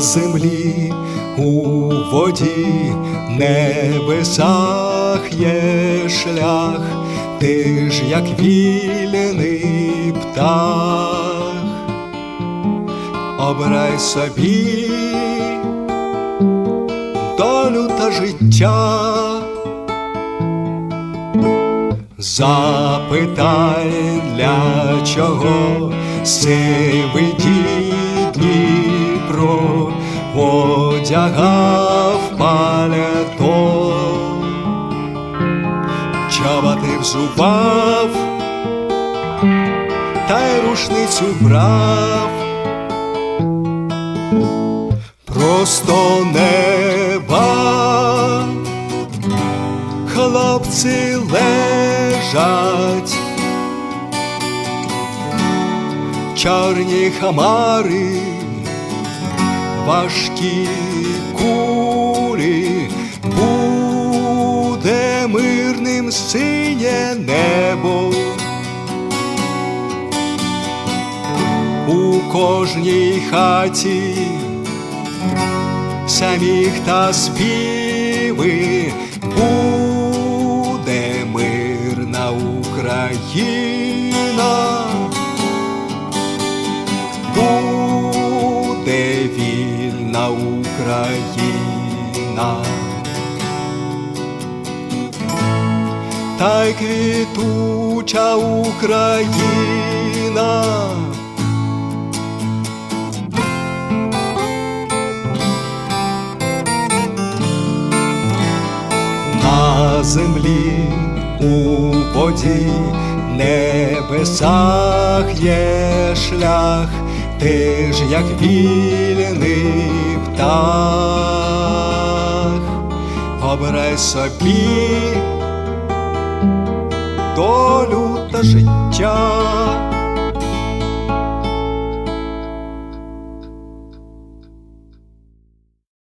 землі, у воді, небесах є шлях, ти ж як вільний птах, обирай собі долю та життя. Запитай, для чого сивий одягав палято, чоботи взував, та й рушницю брав. Просто неба. Хлопці лежать, чорні хамари, важкі кулі, буде мирним синє небо. У кожній хаті саміх та співи буде мирна Україна, вільна Україна, та квітуча Україна. на землі, у воді, небесах є шлях, ти ж як вільний птах, обирай собі долю та життя.